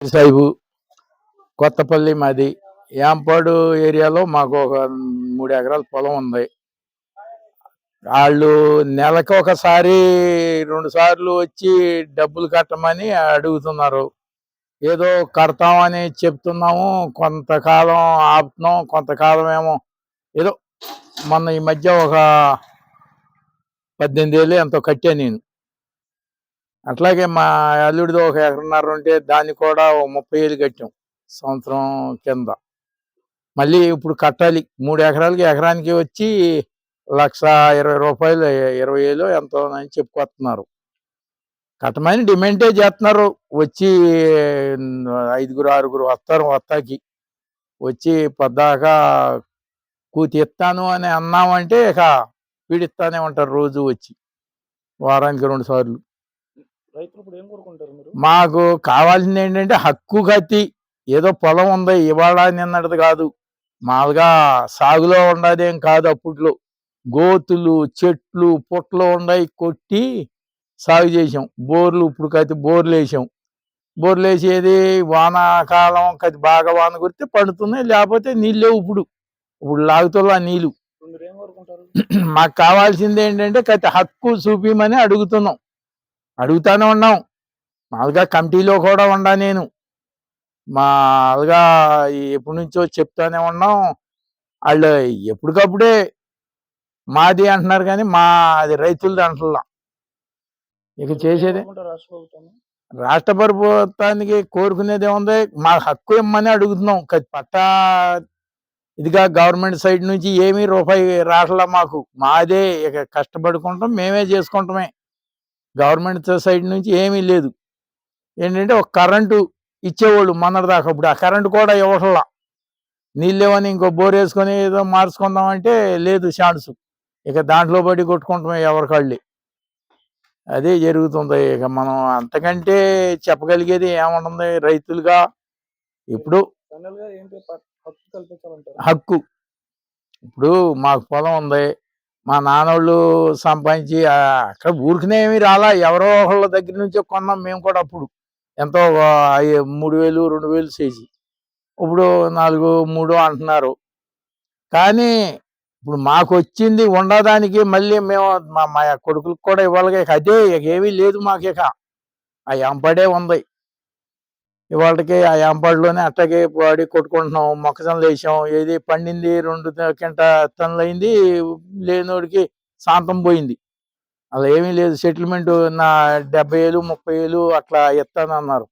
సాయిబు కొత్తపల్లి మాది. యాంపాడు ఏరియాలో మాకు ఒక మూడు ఎకరాల పొలం ఉంది. వాళ్ళు నెలకు ఒకసారి రెండు సార్లు వచ్చి డబ్బులు కట్టమని అడుగుతున్నారు. ఏదో కడతామని చెప్తున్నాము కొంతకాలం ఆపుతున్నాం కొంతకాలం ఏమో ఏదో మొన్న ఈ మధ్య ఒక పద్దెనిమిది ఏళ్ళు ఎంతో కట్టాను నేను. అట్లాగే మా అల్లుడిది ఒక ఎకరన్నర ఉంటే దాన్ని కూడా ఓ ముప్పై ఏళ్ళు కట్టాం సంవత్సరం కింద. మళ్ళీ ఇప్పుడు కట్టాలి. మూడు ఎకరాలకి ఎకరానికి వచ్చి లక్ష ఇరవై రూపాయలు ఇరవై వేలు ఎంతో అని చెప్పుకొస్తున్నారు. కట్టమని డిమాండే చేస్తున్నారు. వచ్చి ఐదుగురు ఆరుగురు వస్తారు వస్తాకి. వచ్చి పొద్దాక కూతి ఇస్తాను అని అన్నామంటే ఇక పీడిస్తానే ఉంటారు రోజు వచ్చి. వారానికి రెండు సార్లు. రైతులు ఇప్పుడు ఏం కోరుకుంటారు మీరు? మాకు కావాల్సింది ఏంటంటే హక్కు కత్తి ఏదో పొలం ఉంది ఇవాళ నిన్నటిది కాదు. మామూలుగా సాగులో ఉండదేం కాదు అప్పట్లో. గోతులు చెట్లు పుట్లు ఉన్నాయి కొట్టి సాగు చేసాం బోర్లు ఇప్పుడు కత్తి బోర్లు వేసాం బోర్లు వేసేది వానాకాలం కత్తి బాగా వాన కురితే పడుతున్నాయి లేకపోతే నీళ్ళు లేవు ఇప్పుడు. ఇప్పుడు లాగుతున్నా నీళ్ళు. మాకు కావాల్సింది ఏంటంటే కత్తి హక్కు చూపిమని అడుగుతున్నాం. అడుగుతానే ఉన్నాం. మామూలుగా కమిటీలో కూడా ఉండా నేను. మామూలుగా ఎప్పటి నుంచో చెప్తానే ఉన్నాం. వాళ్ళు ఎప్పటికప్పుడే మాది అంటున్నారు కానీ మా అది రైతులది అంటున్నా. ఇక చేసేది రాష్ట్ర ప్రభుత్వం? రాష్ట్ర ప్రభుత్వానికి కోరుకునేది ఏముంది మా హక్కు ఇమ్మని అడుగుతున్నాం. పట్టా ఇదిగా గవర్నమెంట్ సైడ్ నుంచి ఏమీ రూపాయి రావట్లా మాకు. మాదే ఇక కష్టపడుకుంటాం. మేమే చేసుకుంటామే. గవర్నమెంట్ సైడ్ నుంచి ఏమీ లేదు. ఏంటంటే ఒక కరెంటు ఇచ్చేవాళ్ళు మొన్నటి దాకా ఇప్పుడు ఆ కరెంటు కూడా ఇవ్వట్లా. నీళ్ళు లేవని ఇంకో బోర్ వేసుకొని ఏదో మార్చుకుందామంటే లేదు ఛాన్స్. ఇక దాంట్లో పడి కొట్టుకుంటామే ఎవరికాళ్ళి అదే జరుగుతుంది ఇక మనం అంతకంటే చెప్పగలిగేది ఏముంటుంది రైతులుగా? ఇప్పుడు హక్కు. ఇప్పుడు మాకు పొలం ఉంది. మా నాన్నోళ్ళు సంపాదించి అక్కడ ఊరికనే ఏమి రాలా. ఎవరో ఒకళ్ళ దగ్గర నుంచో కొన్నాం మేము కూడా అప్పుడు. ఎంతో మూడు వేలు రెండు వేలు చేసి. ఇప్పుడు నాలుగు మూడు అంటున్నారు. కానీ ఇప్పుడు మాకు వచ్చింది ఉండడానికి మళ్ళీ మేము మా మా కొడుకులకు కూడా ఇవ్వాలి. ఇక అదే ఇక ఏమీ లేదు మాకు ఇక ఆ ఎంపడే ఉంది. ఇవాళకి ఆ ఎంపడిలోనే అట్టగే పాడి కొట్టుకుంటున్నాం మొక్కజొన్నలు వేసాం ఏది పండింది రెండు కింట టన్నులు అయింది లేనోడికి శాంతం పోయింది. అలా ఏమీ లేదు సెటిల్మెంట్ నా డెబ్బై వేలు ముప్పై వేలు అట్లా ఇస్తానన్నారు